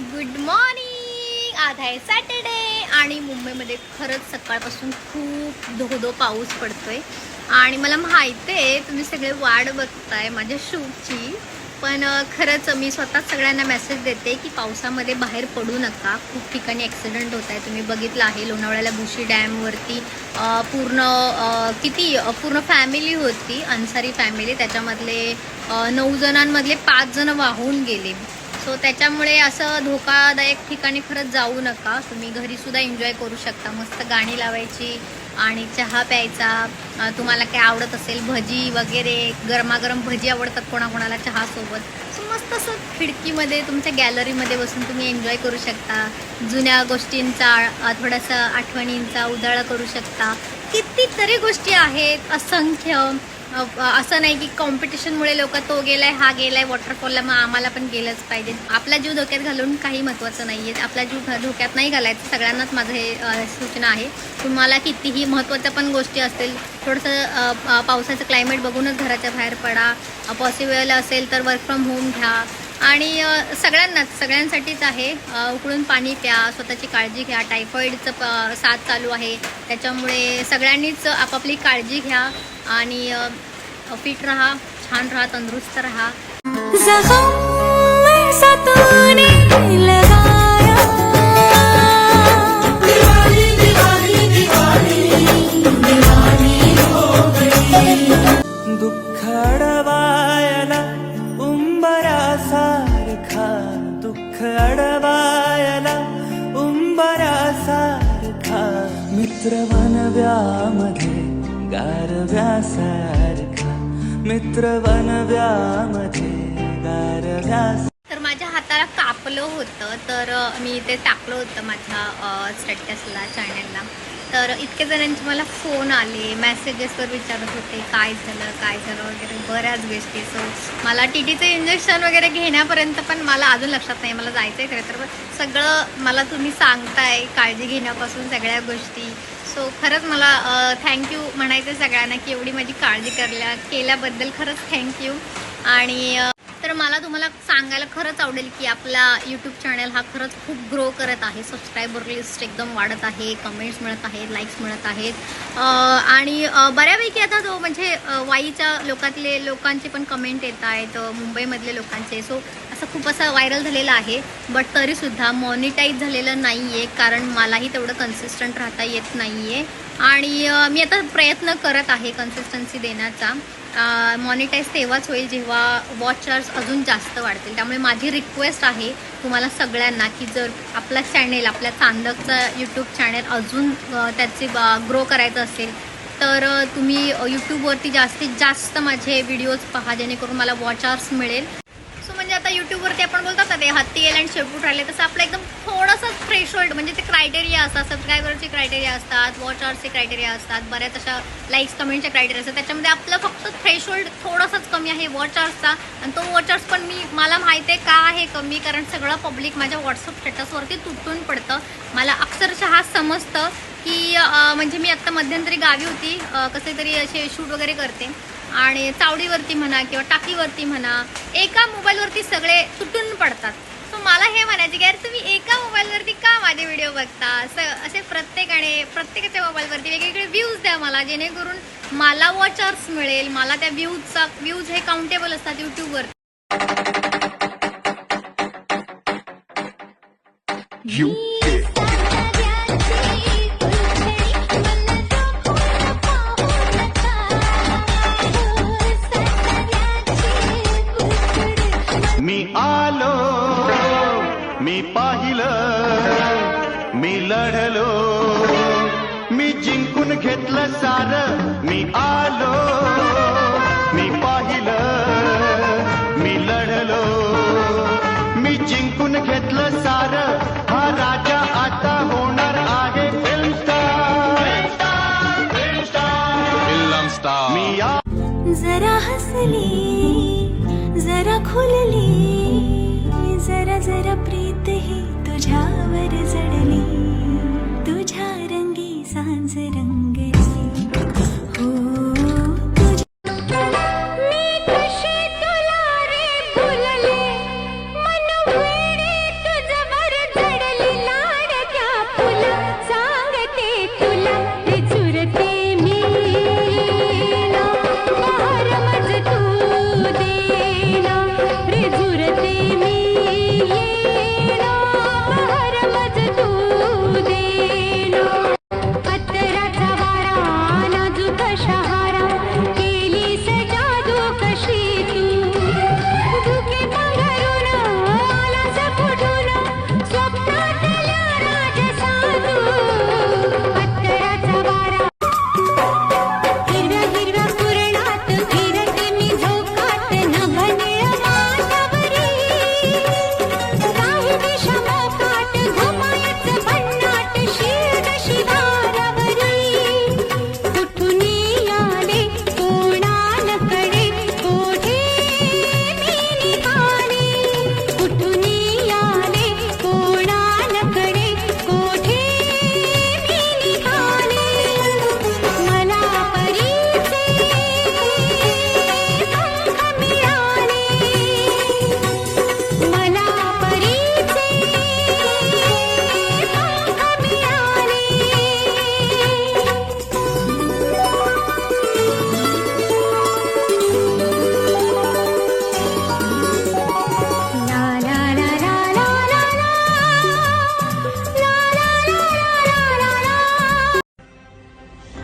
Good morning आज आहे Saturday आणि मुंबईमध्ये खरंच सकाळपासून खूप धो धो पाऊस पडतोय. आणि मला माहिती आहे तुम्ही सगळे वाट बघताय माझ्या शूटची पण खरंच मी स्वतः सगळ्यांना मेसेज देते की पावसामध्ये बाहेर पडू नका. खूप ठिकाणी ॲक्सिडेंट होत आहे. तुम्ही बघितलं आहे लोणावळ्याला बुशी डॅमवरती पूर्ण किती पूर्ण फॅमिली होती. अन्सारी फॅमिली त्याच्यामधले नऊ जणांमधले पाच जण वाहून गेले. सो त्याच्यामुळे असं धोकादायक ठिकाणी खरंच जाऊ नका. तुम्ही घरीसुद्धा एन्जॉय करू शकता. मस्त गाणी लावायची आणि चहा प्यायचा. तुम्हाला काय आवडत असेल भजी वगैरे गरमागरम भजी आवडतात कोणाकोणाला चहासोबत. सो मस्त असं खिडकीमध्ये तुमच्या गॅलरीमध्ये बसून तुम्ही एन्जॉय करू शकता. जुन्या गोष्टींचा थोडासा आठवणींचा उजाळा करू शकता. कितीतरी गोष्टी आहेत असंख्य. असं नाही की कॉम्पिटिशनमुळे लोक तो गेलाय हा गेलाय वॉटरफॉलला मग आम्हाला पण गेलंच पाहिजे. आपला जीव धोक्यात घालून काही महत्त्वाचं नाही आहे आपला जीव धोक्यात नाही घालायचं. सगळ्यांनाच माझं हे सूचना आहे. तुम्हाला कितीही महत्त्वाच्या पण गोष्टी असतील थोडंसं पावसाचं क्लायमेट बघूनच घराच्या बाहेर पडा. पॉसिबल असेल तर वर्क फ्रॉम होम घ्या. आणि सगळ्यांनाच सगळ्यांसाठीच आहे. उकळून पाणी प्या स्वतःची काळजी घ्या. टायफॉईडचं प साथ चालू आहे. त्याच्यामुळे सगळ्यांनीच आपापली काळजी घ्या आणि फिट राहा छान राहा तंदुरुस्त राहा. जख्म दुःख उंबरासारखा दुःख अडवायला उंबरासारखा मित्र वनव्यामध्ये गारव्यासारखा मित्र वनव्यामध्ये गारव्यास तर माझ्या हाताला कापलं होतं तर मी ते टाकलं होतं माझ्या स्टेटसला चॅनलला तर इतके जणांचे मला फोन आले मेसेजेसवर विचारत होते काय झालं काय झालं वगैरे बऱ्याच गोष्टी. सो मला टी टीचं इंजेक्शन वगैरे घेण्यापर्यंत पण मला अजून लक्षात नाही मला जायचं आहे खरं तर. सगळं मला तुम्ही सांगताय काळजी घेण्यापासून सगळ्या गोष्टी. सो खरंच मला थँक्यू म्हणायचं आहे सगळ्यांना की एवढी माझी काळजी करल्या केल्याबद्दल खरंच थँक्यू आणि मला तुम्हाला सांगायला खरंच आवडेल की आपला यूट्यूब चॅनल हा खरंच खूप ग्रो करत आहे. सबस्क्रायबर लिस्ट एकदम वाढत आहे कमेंट्स मिळत आहेत लाईक्स मिळत आहेत. आणि बऱ्यापैकी आता तो म्हणजे वाईच्या लोकातले लोकांचे पण कमेंट येत आहेत मुंबईमधले लोकांचे. सो असं खूप असं व्हायरल झालेलं आहे. बट तरीसुद्धा मॉनिटाईज झालेलं नाही आहे कारण मलाही तेवढं कन्सिस्टंट राहता येत नाही आहे आणि मी आता प्रयत्न करत आहे कन्सिस्टन्सी देण्याचा. मॉनिटाईज तेव्हाच होईल जेव्हा वॉचर्स अजून जास्त वाढतील. त्यामुळे माझी रिक्वेस्ट आहे तुम्हाला सगळ्यांना की जर आपला चॅनेल आपल्या चांदकचा यूट्यूब चॅनेल अजून त्याचे ग्रो करायचं असेल तर तुम्ही यूट्यूबवरती जास्तीत जास्त माझे व्हिडिओज पहा जेणेकरून मला वॉचर्स मिळेल. आता यूट्यूबवरती आपण बोलतात ना ते हत्ती येईल आणि शेपूट राहिले. तसं आपलं एकदम थोडंसं थ्रेशोल्ड म्हणजे ते क्रायटेरिया असतात सबस्क्रायबरचे क्रायटेरिया असतात वॉच आवरचे क्रायटेरिया असतात बऱ्याच अशा लाईक्स कमेंटचे क्रायटेरिया असतात. त्याच्यामध्ये आपलं फक्त थ्रेशोल्ड थोडासाच कमी आहे वॉचर्सचा आणि तो वॉचर्स पण मी मला माहिती आहे का आहे कमी कारण सगळं पब्लिक माझ्या व्हॉट्सअप स्टेटसवरती तुटून पडतं. मला अक्षरशः समजतं की म्हणजे मी आत्ता मध्यंतरी गावी होती कसे तरी असे शूट वगैरे करते. आणि चावडीवरती म्हणा किंवा टाकीवरती म्हणा एका मोबाईलवरती सगळे तुटून पडतात. सो मला हे म्हणायचे की यार तुम्ही एका मोबाईलवरती का माझे व्हिडिओ बघता? असं असे प्रत्येकाने प्रत्येकाच्या मोबाईलवरती वेगवेगळे व्ह्यूज द्या मला जेणेकरून मला वॉचर्स मिळेल मला त्या व्ह्यूजचा व्ह्यूज हे काउंटेबल असतात यूट्यूबवर You घेतलं सार. मी आलो.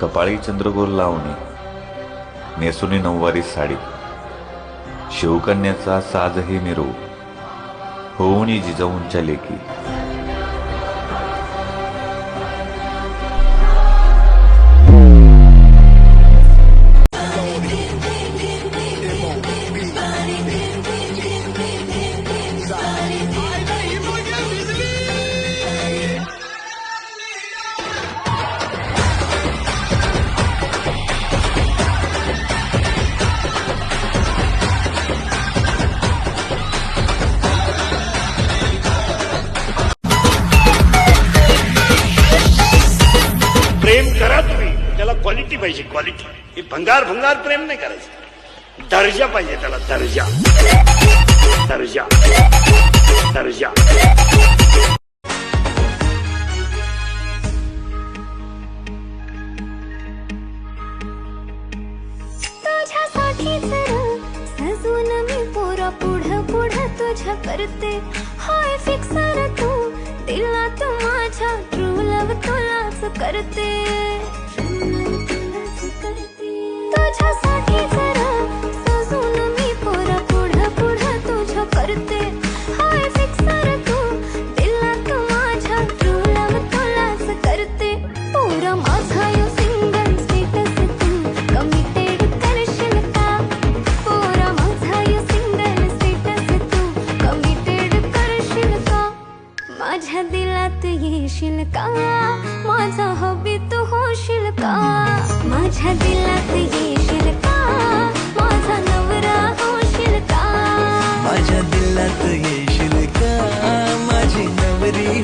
कपाळी चंद्रगोर लावणे नेसुनी नऊवारी साडी शिवकन्याचा साजही निरो होऊनी जिजाऊंच्या लेकी. क्वालिटी पाहिजे क्वालिटी हे भंगार भंगार प्रेम नाही करायचं. दर्जा पाहिजे त्याला दर्जा. दर्जा. दर्जा. सजून मी पोरा पुढं पुढं तुझ्या करते. हाय फिक्सर तू दिला तू माझ्या ट्रू लव तुलाच करते. माझ्या दिलात येशील का? माझा हबी तू होशील का? माझ्या दिलात येशील का? माझा नवरा होशील का? माझ्या दिलात येशील का? माझी नवरी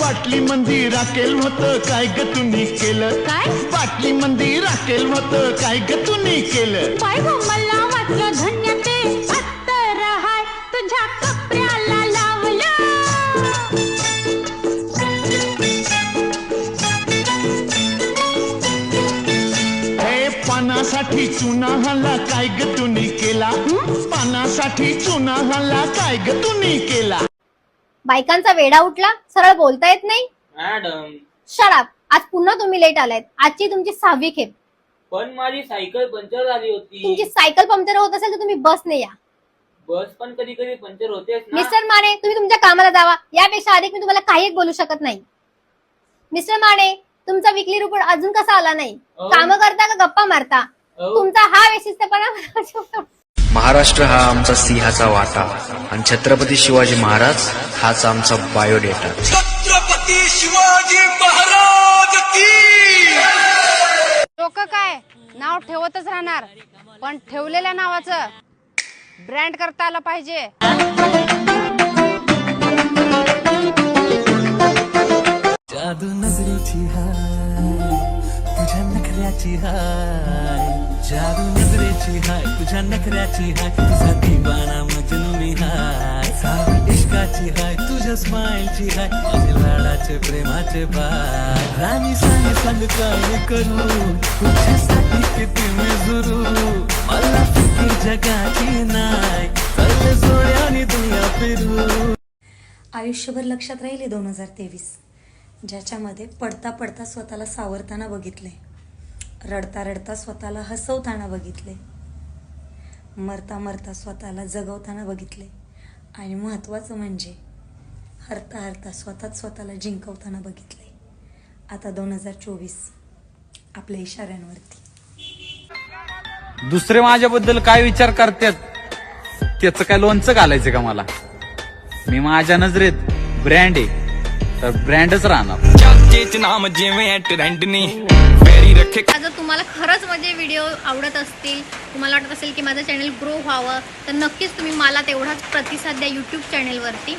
बाटली मंदी राखेल होत काय ग तुम्ही केलं? काय? बाटली मंदी राखेल होत काय ग तुम्ही केलं? बाय गो मला वाटलं धन्य चुना हल्ला काय ग तुम्ही केला? पानासाठी चुना हल्ला काय ग तुम्ही केला? बायकांचा वेडा उठला सरळ बोलता येत नाही? मॅडम. शराब आज पुन्हा तुम्ही लेट आलायत. आजची तुमची सहावी खेप. पण माझी सायकल पंक्चर झाली तुमची होती सायकल पंक्चर होत असेल तर तुम्ही बसने या. बस पण कधी कधी पंक्चर होतेच ना. मिस्टर माने तुम्ही तुमच्या कामाला जावा. यापेक्षा अधिक मी तुम्हाला काहीच बोलू शकत नाही. मिस्टर माने तुमचा विकली रिपोर्ट अजून कसा आला नाही? अहो. काम करता का गप्पा मारता. तुमचा हा विशिष्टपणा महाराष्ट्र हा आमचा सिंहाचा वाटा आणि छत्रपती शिवाजी महाराज हाच आमचा बायोडेटा. छत्रपती शिवाजी महाराज की! लोक काय? नाव ठेवतच राहणार. पण ठेवलेल्या नावाचं ब्रँड करता आलं पाहिजे. जादू नजरेची हाय तुझ्या नखऱ्याची हाय. जादू नजरेची हाय तुझ्या नखऱ्याची हाय तुझा दिवाना मजनू मी हाय इश्काची हाय तुझ्या स्माइलची हाय माझे लाडाचे प्रेमाचे बाय राणी सांग सांग काय करू तुझ्यासाठी किती मी जुरू. मला फिकीर जगाची नाय चालले आणि दुनिया फिरू. आयुष्यभर लक्षात राहिले दोन हजार तेवीस. ज्याच्यामध्ये पडता पडता स्वतःला सावरताना बघितले रडता रडता स्वतःला हसवताना बघितले. मरता मरता स्वतःला जगवताना बघितले. आणि महत्त्वाचं म्हणजे हरता हरता स्वतःच स्वतःला जिंकवताना बघितले. आता दोन हजार चोवीस आपल्या इशाऱ्यांवरती. दुसरे माझ्याबद्दल काय विचार करतात? त्याचं काय लोणचं घालायचं का मला? मी माझ्या नजरेत ब्रँड आहे. तर ब्रँडच राहणार. नाम जर तुम्हाला खरंच माझे व्हिडिओ आवडत असतील तुम्हाला वाटत असेल की माझं चॅनल ग्रो व्हावं तर नक्कीच तुम्ही मला तेवढाच प्रतिसाद द्या यूट्यूब चॅनेलवरती